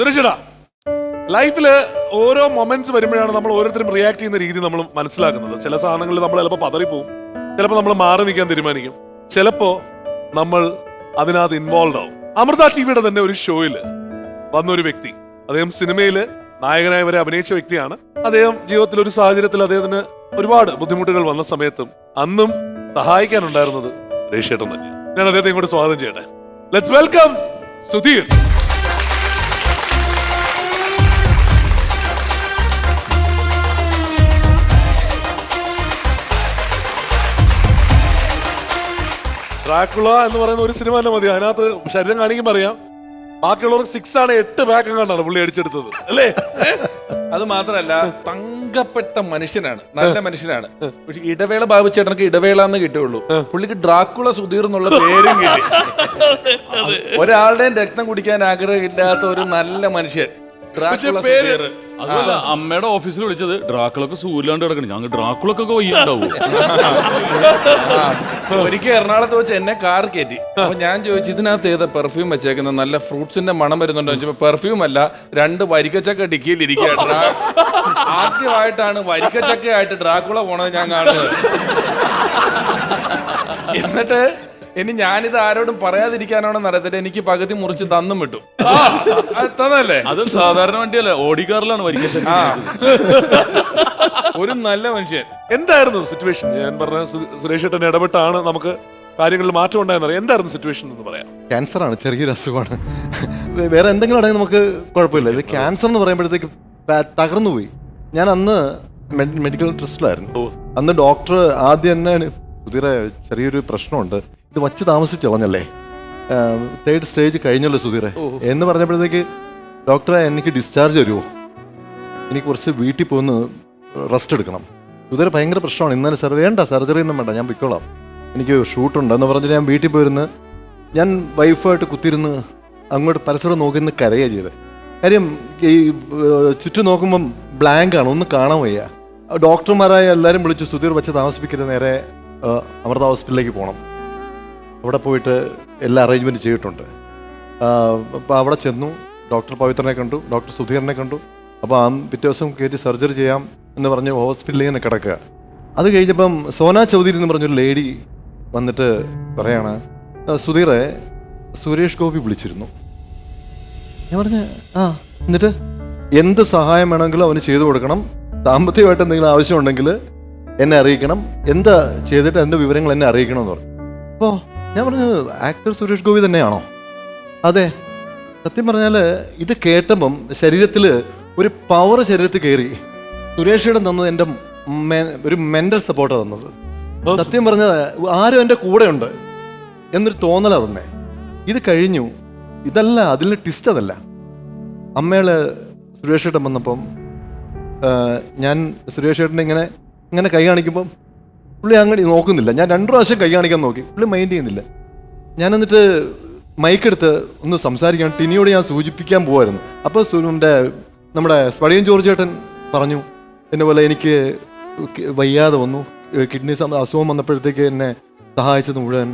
സുരക്ഷിത. ലൈഫിൽ ഓരോ മൊമെന്റ്സ് വരുമ്പോഴാണ് നമ്മൾ ഓരോരുത്തരും റിയാക്ട് ചെയ്യുന്ന രീതി നമ്മൾ മനസ്സിലാക്കുന്നത്. ചില സാധനങ്ങളിൽ നമ്മൾ ചിലപ്പോൾ പതറിപ്പോവും. ചിലപ്പോൾ നമ്മൾ മാറി നിൽക്കാൻ തീരുമാനിക്കും. ചിലപ്പോ നമ്മൾ അതിനകത്ത് ഇൻവോൾവ് ആവും. അമൃത ടിവിയുടെ തന്നെ ഒരു ഷോയിൽ വന്നൊരു വ്യക്തി. അദ്ദേഹം സിനിമയിൽ നായകനായി വരെ അഭിനയിച്ച വ്യക്തിയാണ്. അദ്ദേഹം ജീവിതത്തിൽ ഒരു സാഹചര്യത്തിൽ അദ്ദേഹത്തിന് ഒരുപാട് ബുദ്ധിമുട്ടുകൾ വന്ന സമയത്തും അന്നും സഹായിക്കാനുണ്ടായിരുന്നത് രേഷേട്ടൻ തന്നെ ഞാൻ അദ്ദേഹത്തെ ഇങ്ങോട്ട് സ്വാഗതം ചെയ്യട്ടെ. Let's welcome Sudheer. ഡ്രാക്കുള എന്ന് പറയുന്ന ഒരു സിനിമ തന്നെ മതി. അതിനകത്ത് ശരീരം കാണിക്കുമ്പോൾ അറിയാം. ബാക്കിയുള്ളവർക്ക് സിക്സ് ആണ് എട്ട് ബാക്ക് കണ്ടാണ് പുള്ളി അടിച്ചെടുത്തത്. അല്ലേ? അത് മാത്രമല്ല തങ്കപ്പെട്ട മനുഷ്യനാണ്. നല്ല മനുഷ്യനാണ്. പക്ഷെ ഇടവേള ബാബുച്ചേട്ടനക്ക് ഇടവേള എന്ന് കിട്ടുള്ളൂ പുള്ളിക്ക് ഡ്രാക്കുള സുധീർ എന്നുള്ള പേരും കിട്ടി. ഒരാളുടെയും രക്തം കുടിക്കാൻ ആഗ്രഹമില്ലാത്ത ഒരു നല്ല മനുഷ്യൻ. ഡ്രാക്കുള പേര് സുധീർ. അതുമല്ല അമ്മയുടെ ഓഫീസിൽ വിളിച്ചത് ഡ്രാക്കുളൊക്കെ സൂര്യാണ്ട് കിടക്കണം. ഞങ്ങൾ ഡ്രാക്കുളൊക്കെ വയ്യാണ്ടാവും? ഒരിക്കൽ എറണാകുളത്ത് വെച്ച് എന്നെ കാർ കയറ്റി അപ്പൊ ഞാൻ ചോദിച്ചു ഇതിനകത്ത് ഏതാ പെർഫ്യൂം വെച്ചേക്കുന്നത് നല്ല ഫ്രൂട്ട്സിന്റെ മണം വരുന്നുണ്ടോ? ചോദിച്ചപ്പോ പെർഫ്യൂം അല്ല രണ്ട് വരിക്കച്ചക്ക ഡിക്കിയിൽ ഇരിക്കുക ആദ്യമായിട്ടാണ് വരിക്കച്ചക്കയായിട്ട് ഡ്രാക്കുള പോണത് ഞാൻ കാണുന്നത്. എന്നിട്ട് ഇനി ഞാനിത് ആരോടും പറയാതിരിക്കാനാണെന്ന് അറിയത്തില്ല. എനിക്ക് പകുതി മുറിച്ച് തന്നും വിട്ടു. തന്നല്ലേ? അതും സാധാരണ വണ്ടിയല്ല ഓടിക്കാറിലാണ് വരിക്കശ ആ. ഒരു നല്ല മനുഷ്യൻ. എന്തായിരുന്നു സിറ്റുവേഷൻ ഞാൻ പറഞ്ഞ സു- സുരേഷ് ഏട്ടൻ ഇടപെട്ടാണ് നമുക്ക് കാര്യങ്ങളിൽ മാറ്റം ഉണ്ടായെന്നറിയാം എന്തായിരുന്നു സിറ്റുവേഷൻ എന്ന് പറയാം? ക്യാൻസർ ആണ് ചെറിയൊരു അസുഖമാണ്. വേ- വേറെ എന്തെങ്കിലും ആണെങ്കിൽ നമുക്ക് കുഴപ്പമില്ല. ഇത് ക്യാൻസർ എന്ന് പറയുമ്പോഴത്തേക്ക് ബാ- തകർന്നു പോയി. ഞാൻ അന്ന് മെഡിക്കൽ ട്രസ്റ്റിലായിരുന്നു അന്ന് ഡോക്ടർ ആദ്യം തന്നെ പുതിയ ചെറിയൊരു പ്രശ്നമുണ്ട്. ഇത് വച്ച് താമസിച്ച് കളഞ്ഞല്ലേ? തേർഡ് സ്റ്റേജ് കഴിഞ്ഞല്ലോ സുധീറെ. എന്ന് പറഞ്ഞപ്പോഴത്തേക്ക് ഡോക്ടറെ എനിക്ക് ഡിസ്ചാർജ് തരുമോ എനിക്ക് കുറച്ച് വീട്ടിൽ പോന്ന് റെസ്റ്റ് എടുക്കണം. സുധീറെ ഭയങ്കര പ്രശ്നമാണ്. ഇന്നലെ സാർ വേണ്ട സർജറി ഒന്നും വേണ്ട ഞാൻ പൊയ്ക്കോളാം. എനിക്ക് ഷൂട്ടുണ്ട് എന്ന് പറഞ്ഞിട്ട് ഞാൻ വീട്ടിൽ പോയിരുന്ന് ഞാൻ വൈഫായിട്ട് കുത്തിരുന്ന് അങ്ങോട്ട് പരസ്പരം നോക്കിന്ന് കരയുക ചെയ്ത്. കാര്യം ഈ ചുറ്റും നോക്കുമ്പം ബ്ലാങ്ക് ആണ് ഒന്നും കാണാൻ വയ്യ. ഡോക്ടർമാരായ എല്ലാവരും വിളിച്ചു സുധീർ വെച്ച് താമസിപ്പിക്കരുത് നേരെ അമൃത ഹോസ്പിറ്റലിലേക്ക് പോകണം അവിടെ പോയിട്ട് എല്ലാ അറേഞ്ച്മെന്റ് ചെയ്തിട്ടുണ്ട്. അപ്പോൾ അവിടെ ചെന്നു ഡോക്ടർ പവിത്രനെ കണ്ടു ഡോക്ടർ സുധീറിനെ കണ്ടു. അപ്പോൾ ആ പിറ്റേ ദിവസം കയറ്റി സർജറി ചെയ്യാം എന്ന് പറഞ്ഞ് ഹോസ്പിറ്റലിൽ ഇങ്ങനെ കിടക്കുക. അത് കഴിഞ്ഞപ്പം സോന ചൗധരി എന്ന് പറഞ്ഞൊരു ലേഡി വന്നിട്ട് പറയാണ് "ആ, സുധീറെ സുരേഷ് ഗോപി വിളിച്ചിരുന്നു. ഞാൻ പറഞ്ഞ ആ എന്നിട്ട് എന്ത് സഹായം വേണമെങ്കിലും അവന് ചെയ്തു കൊടുക്കണം. സാമ്പത്തികമായിട്ട് എന്തെങ്കിലും ആവശ്യമുണ്ടെങ്കിൽ എന്നെ അറിയിക്കണം. എന്താ ചെയ്തിട്ട് എന്റെ വിവരങ്ങൾ എന്നെ അറിയിക്കണം എന്ന് പറഞ്ഞു. അപ്പോൾ ഞാൻ പറഞ്ഞു ആക്ടർ സുരേഷ് ഗോപി തന്നെയാണോ? അതെ. സത്യം പറഞ്ഞാൽ ഇത് കേട്ടപ്പം ശരീരത്തിൽ ഒരു പവർ ശരീരത്തിൽ കയറി. സുരേഷിടം തന്നത് എന്റെ ഒരു മെന്റൽ സപ്പോർട്ടാണ് തന്നത്. സത്യം പറഞ്ഞത് ആരും എന്റെ കൂടെ ഉണ്ട് എന്നൊരു തോന്നലാണ് തന്നെ. ഇത് കഴിഞ്ഞു. ഇതല്ല അതിൽ ട്വിസ്റ്റ് അതല്ല. അമ്മയാൾ സുരേഷ് ഏട്ടൻ വന്നപ്പം ഞാൻ സുരേഷ് ഏട്ടനെ ഇങ്ങനെ ഇങ്ങനെ കൈ കാണിക്കുമ്പം പുള്ളി അങ്ങനെ നോക്കുന്നില്ല. ഞാൻ രണ്ടു പ്രാവശ്യം കൈ കാണിക്കാൻ നോക്കി. പുള്ളി മൈൻഡ് ചെയ്യുന്നില്ല. ഞാൻ എന്നിട്ട് മൈക്കെടുത്ത് ഒന്ന് സംസാരിക്കാൻ ടിനിയോട് ഞാൻ സൂചിപ്പിക്കാൻ പോകുമായിരുന്നു അപ്പോൾ സുനുവിന്റെ നമ്മുടെ സ്പടിയൻ ജോർജ് ചേട്ടൻ പറഞ്ഞു എന്നെ പോലെ എനിക്ക് വയ്യാതെ വന്നു. കിഡ്നി അസുഖം വന്നപ്പോഴത്തേക്ക് എന്നെ സഹായിച്ചത് മുഴുവൻ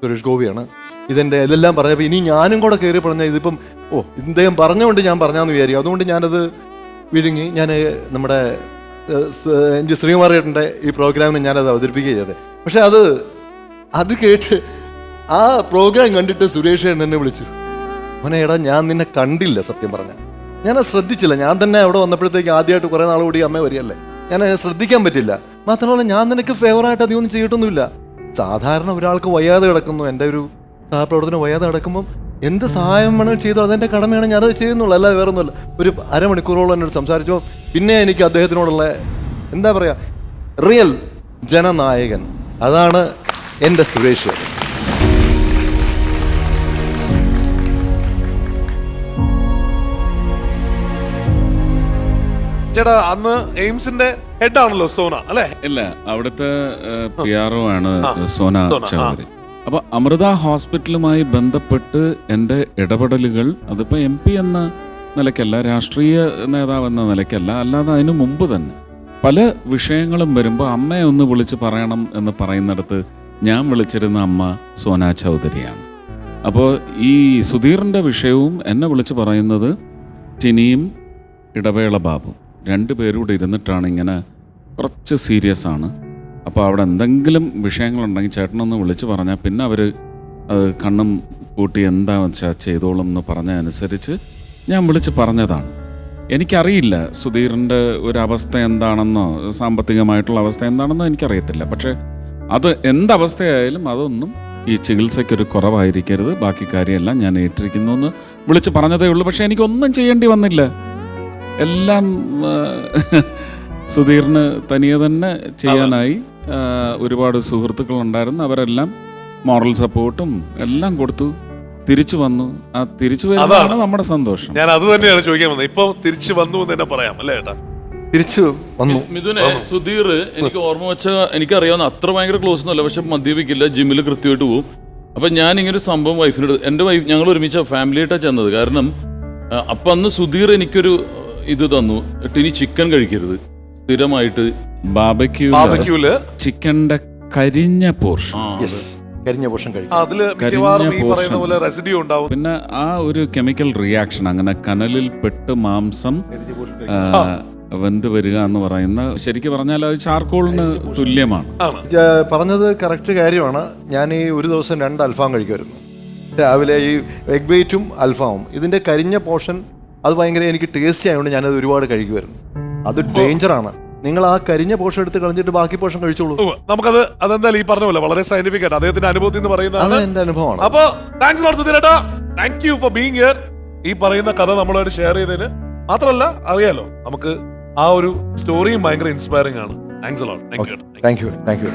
സുരേഷ് ഗോപിയാണ്. ഇതെന്റെ ഇതെല്ലാം പറഞ്ഞപ്പോൾ ഇനി ഞാനും കൂടെ കയറി പറഞ്ഞാൽ ഇതിപ്പം ഓ ഇദ്ദേഹം പറഞ്ഞുകൊണ്ട് ഞാൻ പറഞ്ഞാന്ന് വിചാരിക്കും. അതുകൊണ്ട് ഞാനത് വിഴുങ്ങി. ഞാൻ നമ്മുടെ സ്- ശ്രീകുമാർ ഈ പ്രോഗ്രാമിന് ഞാനത് അവതരിപ്പിക്കുകയും ചെയ്തത് പക്ഷെ അത് അത് കേട്ട് ആ പ്രോഗ്രാം കണ്ടിട്ട് സുരേഷ് എന്നെ വിളിച്ചു. മോനെ എടാ ഞാൻ നിന്നെ കണ്ടില്ല സത്യം പറഞ്ഞ. ഞാൻ ശ്രദ്ധിച്ചില്ല. ഞാൻ തന്നെ അവിടെ വന്നപ്പോഴത്തേക്ക് ആദ്യമായിട്ട് കുറേ നാൾ കൂടി അമ്മ വരികയല്ലേ. ഞാൻ ശ്രദ്ധിക്കാൻ പറ്റില്ല. മാത്രമല്ല ഞാൻ നിനക്ക് ഫേവറായിട്ട് അധികം ഒന്നും ചെയ്തിട്ടൊന്നുമില്ല. സാധാരണ ഒരാൾക്ക് വയ്യാതെ കിടക്കുന്നു. എന്റെ ഒരു സഹപ്രവർത്തനം വയ്യാതെ കിടക്കുമ്പം എന്ത് സഹായം വേണമെങ്കിൽ ചെയ്തു അതെന്റെ കടമയാണ് ഞാനത് ചെയ്യുന്നുള്ളൂ. അല്ലാതെ വേറെ ഒന്നുമല്ല ഒരു അരമണിക്കൂറോളം എന്നോട് സംസാരിച്ചപ്പോൾ പിന്നെ എനിക്ക് അദ്ദേഹത്തിനോടുള്ള എന്താ പറയുക റിയൽ ജനനായകൻ. അതാണ് എന്റെ സുരേഷ് ചേട്ടാ അന്ന് എയിംസിന്റെ ഹെഡ് ആണല്ലോ സോന അല്ലേ? ഇല്ല അവിടുത്തെ പി ആർ ഒ ആണ് സോന. ചൗധരി. അപ്പൊ അമൃത ഹോസ്പിറ്റലുമായി ബന്ധപ്പെട്ട് എന്റെ ഇടപെടലുകൾ അതിപ്പോ എം പി എന്ന നിലയ്ക്കല്ല രാഷ്ട്രീയ നേതാവ് എന്ന നിലയ്ക്കല്ല അല്ലാതെ അതിനു മുമ്പ് തന്നെ. പല വിഷയങ്ങളും വരുമ്പോൾ അമ്മയെ ഒന്ന് വിളിച്ച് പറയണം എന്ന് പറയുന്നിടത്ത് ഞാൻ വിളിച്ചിരുന്ന അമ്മ സോന ചൗധരിയാണ്. അപ്പോൾ ഈ സുധീറിന്റെ വിഷയവും എന്നെ വിളിച്ച് പറയുന്നത് ടിനിയും ഇടവേള ബാബു. രണ്ട് പേരും കൂടെ ഇരുന്നിട്ടാണ് ഇങ്ങനെ കുറച്ച് സീരിയസ് ആണ്. അപ്പോൾ അവിടെ എന്തെങ്കിലും വിഷയങ്ങളുണ്ടെങ്കിൽ ചേട്ടനൊന്ന് വിളിച്ച് പറഞ്ഞാൽ പിന്നെ അവർ അത് കണ്ണും കൂട്ടി എന്താ വെച്ചാൽ ചെയ്തോളും എന്ന് പറഞ്ഞതനുസരിച്ച് ഞാൻ വിളിച്ച് പറഞ്ഞതാണ്. എനിക്കറിയില്ല സുധീറിന്റെ ഒരു അവസ്ഥ എന്താണെന്നോ സാമ്പത്തികമായിട്ടുള്ള അവസ്ഥ എന്താണെന്നോ എനിക്കറിയത്തില്ല. പക്ഷേ അത് എന്തവസ്ഥയായാലും അതൊന്നും ഈ ചികിത്സയ്ക്കൊരു കുറവായിരിക്കരുത്. ബാക്കി കാര്യമെല്ലാം ഞാൻ ഏറ്റിരിക്കുന്നു എന്ന് വിളിച്ച് പറഞ്ഞതേ ഉള്ളൂ. പക്ഷേ എനിക്കൊന്നും ചെയ്യേണ്ടി വന്നില്ല. എല്ലാം സുധീറിന് തനിയെ തന്നെ ചെയ്യാനായി ഒരുപാട് സുഹൃത്തുക്കൾ ഉണ്ടായിരുന്നു അവരെല്ലാം മോറൽ സപ്പോർട്ടും എല്ലാം കൊടുത്തു. തിരിച്ചു വന്നു. ആ തിരിച്ചു വരുന്നതാണ്. നമ്മുടെ സന്തോഷം. ഞാൻ അത് തന്നെയാണ് ചോദിക്കാൻ വന്നത്. ഇപ്പൊ തിരിച്ചു വന്നു എന്ന് തന്നെ പറയാം അല്ലേ ഏട്ടാ? തിരിച്ചു വന്നു. മിഥുനെ സുധീർ എനിക്ക് ഓർമ്മ വെച്ച എനിക്കറിയാവുന്ന അത്ര ഭയങ്കര ക്ലോസ് ഒന്നുമല്ല. പക്ഷെ മദ്യപിക്കില്ല ജിമ്മിൽ കൃത്യമായിട്ട് പോകും അപ്പൊ ഞാൻ ഇങ്ങനെ ഒരു സംഭവം വൈഫിനോട് എന്റെ വൈഫ് ഞങ്ങൾ ഒരുമിച്ച ഫാമിലിയായിട്ടാണ് ചെന്നത്. കാരണം അപ്പൊ അന്ന് സുധീർ എനിക്കൊരു ഇത് തന്നു. ഇനി ചിക്കൻ കഴിക്കരുത്. സ്ഥിരമായിട്ട് ബാബക്യൂൽ ചിക്കന്റെ കരിഞ്ഞ പോർഷൻ യെസ് കരിഞ്ഞ പോഷൻ കഴിക്കും. അതിൽ മിക്കവാറും ഈ പറയുന്ന പോലെ റെസിഡ്യൂ ഉണ്ടാവും. പിന്നെ ആ ഒരു കെമിക്കൽ റിയാക്ഷൻ അങ്ങനെ കനലിൽ പെട്ട് മാംസം ആ, വെന്ത് വരിക എന്ന് പറയുന്ന ശരിക്കും പറഞ്ഞാൽ അത് ചാർക്കോളിന് തുല്യമാണ്. പറഞ്ഞത് കറക്റ്റ് കാര്യമാണ്. ഞാൻ ഈ ഒരു ദിവസം രണ്ട് അൽഫാം കഴിക്കുമായിരുന്നു. രാവിലെ ഈ എഗ് വെയിറ്റും അൽഫാമും. ഇതിന്റെ കരിഞ്ഞ പോർഷൻ അത് ഭയങ്കര എനിക്ക് ടേസ്റ്റി ആയതുകൊണ്ട് ഞാനത് ഒരുപാട് കഴിക്കുമായിരുന്നു. അത് ഡേഞ്ചറാണ്. നിങ്ങൾ ആ കരിഞ്ഞ പോർഷൻ എടുത്ത് കളഞ്ഞിട്ട് ബാക്കി പോർഷൻ കഴിച്ചോളൂ. നമുക്കത് അതെന്തായാലും ഈ പറഞ്ഞ പോലെ വളരെ സയന്റിഫിക് ആണ്. അദ്ദേഹത്തിന്റെ അനുഭവത്തിൽ നിന്ന് അത് പറയുന്നതാണ് എന്റെ അനുഭവമാണ്. അപ്പോ thanks നടത്തുന്നേട്ടാ thank you for being here ഈ പറയുന്ന കഥ നമ്മളോട് ഷെയർ ചെയ്തതിന് മാത്രമല്ല അറിയാലോ നമുക്ക് ആ ഒരു സ്റ്റോറിയും ഭയങ്കര ഇൻസ്പയറിംഗ് ആണ്. Thanks a lot thank you thank you thank you